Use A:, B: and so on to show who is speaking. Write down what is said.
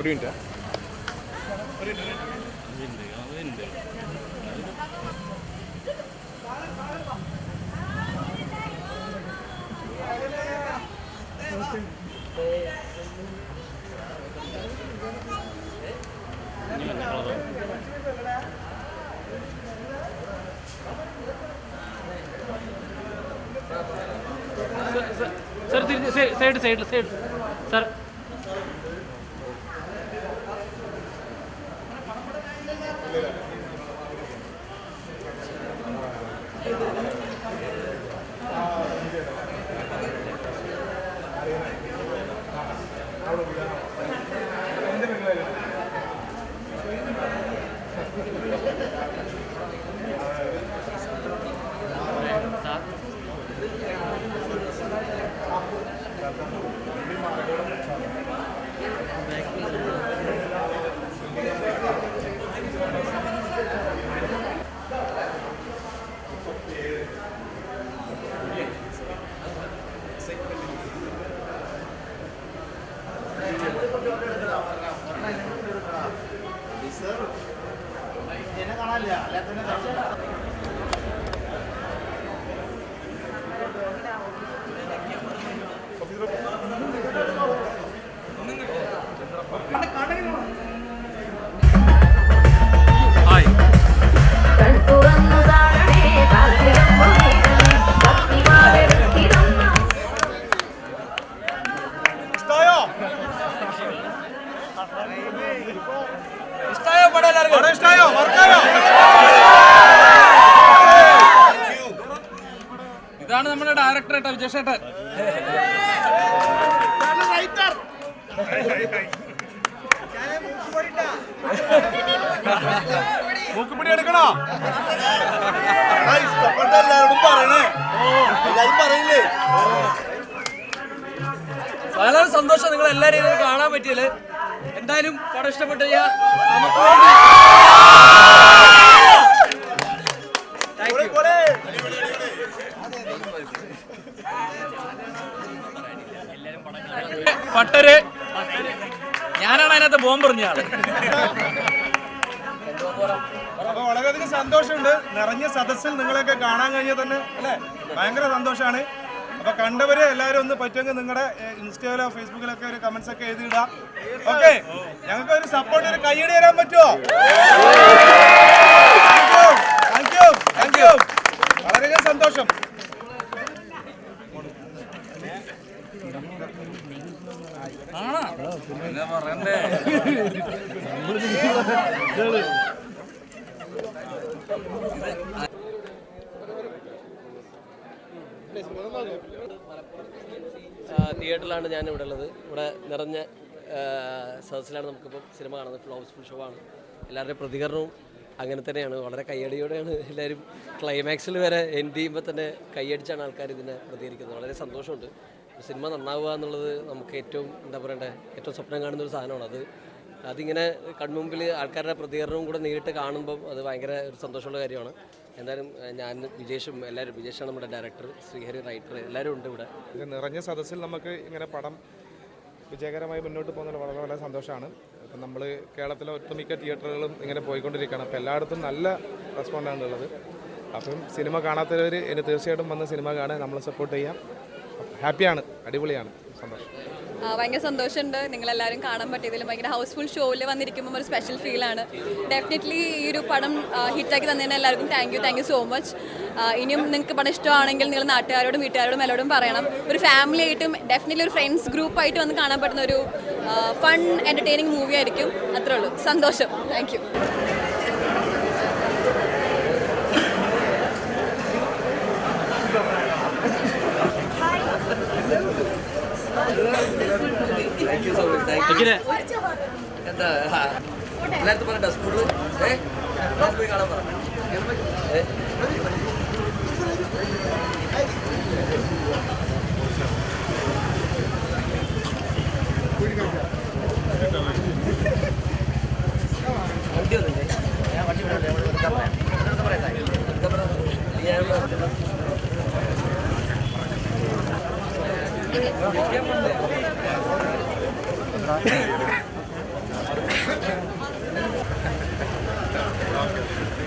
A: ഒരു minute
B: sir side side side sir hi
A: വർക്കായോ?
B: ഇതാണ് നമ്മുടെ ഡയറക്ടർ ഏട്ടാ വിജയശേട്ടൻ.
A: മൂക്കുപിടി എടുക്കണോ?
C: ഇഷ്ടപ്പെട്ട എല്ലാവരോടും പറയണേ. എല്ലാരും പറയില്ലേ?
B: വളരെ സന്തോഷം നിങ്ങൾ എല്ലാവരെയും ഇത് കാണാൻ പറ്റിയത് എന്തായാലും പടം ഇഷ്ടപ്പെട്ടു നമുക്ക് വേണ്ടി. പട്ടര്. ഞാനാണ് അതിനകത്ത് ബോംബ് പറഞ്ഞ ആൾ.
A: അപ്പൊ വളരെയധികം സന്തോഷമുണ്ട്. നിറഞ്ഞ സദസ്സിൽ നിങ്ങളെയൊക്കെ കാണാൻ കഴിഞ്ഞ തന്നെ അല്ലെ? ഭയങ്കര സന്തോഷമാണ്. അപ്പൊ കണ്ടവര് എല്ലാവരും ഒന്ന് പറ്റുമെങ്കിൽ നിങ്ങളുടെ ഇൻസ്റ്റയിലോ ഫേസ്ബുക്കിലൊക്കെ ഒരു കമന്റ്സ് ഒക്കെ എഴുതിയിടുക. ഓക്കെ ഞങ്ങൾക്ക് ഒരു സപ്പോർട്ട് ഒരു കൈയടി തരാൻ പറ്റുമോ താങ്ക് യു താങ്ക് യു വളരെയധികം സന്തോഷം.
D: തിയേറ്ററിലാണ് ഞാൻ ഇവിടെ ഉള്ളത്. ഇവിടെ നിറഞ്ഞ സദസ്സിലാണ് നമുക്കിപ്പോൾ സിനിമ കാണുന്നത്. ഫുൾ ഹൗസ്ഫുൾ ഷോ ആണ്. എല്ലാവരുടെയും പ്രതികരണവും അങ്ങനെ തന്നെയാണ്. വളരെ കയ്യടിയോടെയാണ് എല്ലാവരും ക്ലൈമാക്സിൽ വരെ എൻഡ് ചെയ്യുമ്പോൾ തന്നെ കൈയടിച്ചാണ് ആൾക്കാർ ഇതിനെ പ്രതികരിക്കുന്നത്. വളരെ സന്തോഷമുണ്ട്. സിനിമ നന്നാവുക എന്നുള്ളത് നമുക്ക് ഏറ്റവും എന്താ പറയണ്ടേ ഏറ്റവും സ്വപ്നം കാണുന്ന ഒരു സാധനമാണ്. അത് അതിങ്ങനെ കൺമുമ്പിൽ ആൾക്കാരുടെ പ്രതികരണവും കൂടെ നേരിട്ട് കാണുമ്പോൾ അത് ഭയങ്കര ഒരു സന്തോഷമുള്ള കാര്യമാണ്. എന്തായാലും ഞാൻ വിജേഷും എല്ലാവരും വിജേഷാണ് നമ്മുടെ ഡയറക്ടർ ശ്രീഹരി റൈറ്റർ എല്ലാവരും ഉണ്ട് ഇവിടെ.
A: നിറഞ്ഞ സദസ്സിൽ നമുക്ക് ഇങ്ങനെ പടം വിജയകരമായി മുന്നോട്ട് പോകുന്നതിൽ വളരെ വളരെ സന്തോഷമാണ്. ഇപ്പം നമ്മൾ കേരളത്തിലെ ഒട്ടുമിക്ക തിയേറ്ററുകളും ഇങ്ങനെ പോയിക്കൊണ്ടിരിക്കുകയാണ്. അപ്പോൾ എല്ലായിടത്തും നല്ല റെസ്പോണ്ടാണ് ഉള്ളത്. അപ്പം സിനിമ കാണാത്തവർ ഇനി തീർച്ചയായിട്ടും വന്ന് സിനിമ കാണാൻ നമ്മൾ സപ്പോർട്ട് ചെയ്യാം. ഹാപ്പിയാണ് അടിപൊളിയാണ് സന്തോഷം.
E: ഭയങ്കര സന്തോഷമുണ്ട്. നിങ്ങളെല്ലാവരും കാണാൻ പറ്റിയതിൽ ഭയങ്കര ഹൗസ്ഫുൾ ഷോയിൽ വന്നിരിക്കുമ്പോൾ ഒരു സ്പെഷ്യൽ ഫീലാണ് ഡെഫിനറ്റ്ലി ഈ ഒരു പടം ഹിറ്റാക്കി തന്നതിന് എല്ലാവർക്കും thank you thank you so much ഇനിയും നിങ്ങൾക്ക് പടം ഇഷ്ടമാണെങ്കിൽ നിങ്ങൾ നാട്ടുകാരോടും വീട്ടുകാരോടും എല്ലാവരോടും പറയണം. ഒരു ഫാമിലി ആയിട്ടും ഡെഫിനറ്റ്ലി ഒരു ഫ്രണ്ട്സ് ഗ്രൂപ്പായിട്ട് വന്ന് കാണാൻ പറ്റുന്ന ഒരു ഫൺ എന്റർടൈനിങ് മൂവി ആയിരിക്കും. അത്രേ ഉള്ളൂ. സന്തോഷം. Thank you
D: thank you so much thank you എന്താ എല്ലായിടത്തും പറയണ്ട സ്കൂളിൽ ഏ? പോയി കാണാൻ പറഞ്ഞു? വണ്ടി വന്നില്ലേ ഞാൻ വണ്ടി വിടാം പറയാം. പറയാം എടുക്കാൻ പറയാം Thank you.